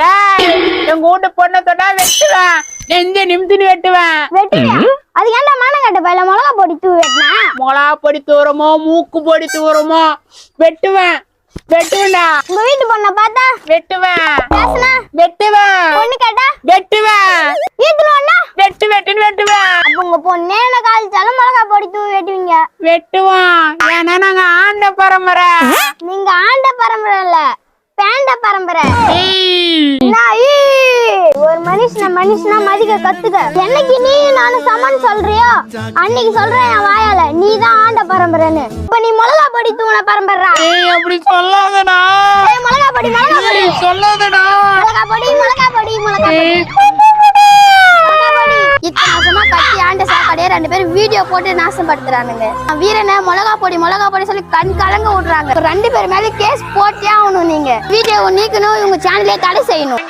டேய் எங்க வீட்டு பொண்ணை தொட்டா வெட்டுவேன். நெஞ்ச நிமித்தின்னு வெட்டுவேன். வெட்டுவியா? அது ஏன்டா மானங்கட்ட பையில? மிளகா பொடி தூ வெட்டினா? மொளா பொடி தூரமோ மூக்கு பொடி தூரமோ வெட்டுவேன். வெட்டுவேன்டா. உங்க வீட்டு பொண்ணை பார்த்தா? வெட்டுவேன். பேசுனா? வெட்டுவேன். பொண்ணு கேட்டா? வெட்டுவேன். ஈத்துணும்னா வெட்டு வெட்டுன்னு வெட்டுவேன். அப்ப உங்க பொண்ணே என்ன காலிச்சாலும் மிளகா பொடி தூ வெட்டுவீங்க. வெட்டுவான். ஏன்னா நாங்க ஆண்ட பரம்பரை. நீங்க ஆண்ட பரம்பரை இல்ல பேண்ட பரம்பரை. மனுஷன மதிக்க கத்துக்க. என்னைக்கு நீ நானும் சமன் சொல்றியோ அன்னைக்கு சொல்றேன் என் வாயால. நீ தான் ஆண்ட பரம்பரைன்னு. இப்ப நீ மிளகா பொடி தூண பரம்பரா ஏய் அப்படி சொல்லாதடா. ஏய், மிளகா பொடி மிளகா பொடி. சொல்லாதடா. மிளகா பொடி மிளகா பொடி மிளகா பொடி ஏய், மிளகா பொடி இத்தனை வருஷமா சாப்பாடே ரெண்டு பேரும் வீடியோ போட்டு நாசப்படுத்துறானுங்க. வீரனை மிளகா பொடி மிளகா பொடி சொல்லி கண் கலங்க விடுறாங்க. ரெண்டு பேர் மேல கேஸ் போட்டே ஆகணும் நீங்க. வீடியோ நீக்கணும் இவங்க சேனலே தடை செய்யணும்.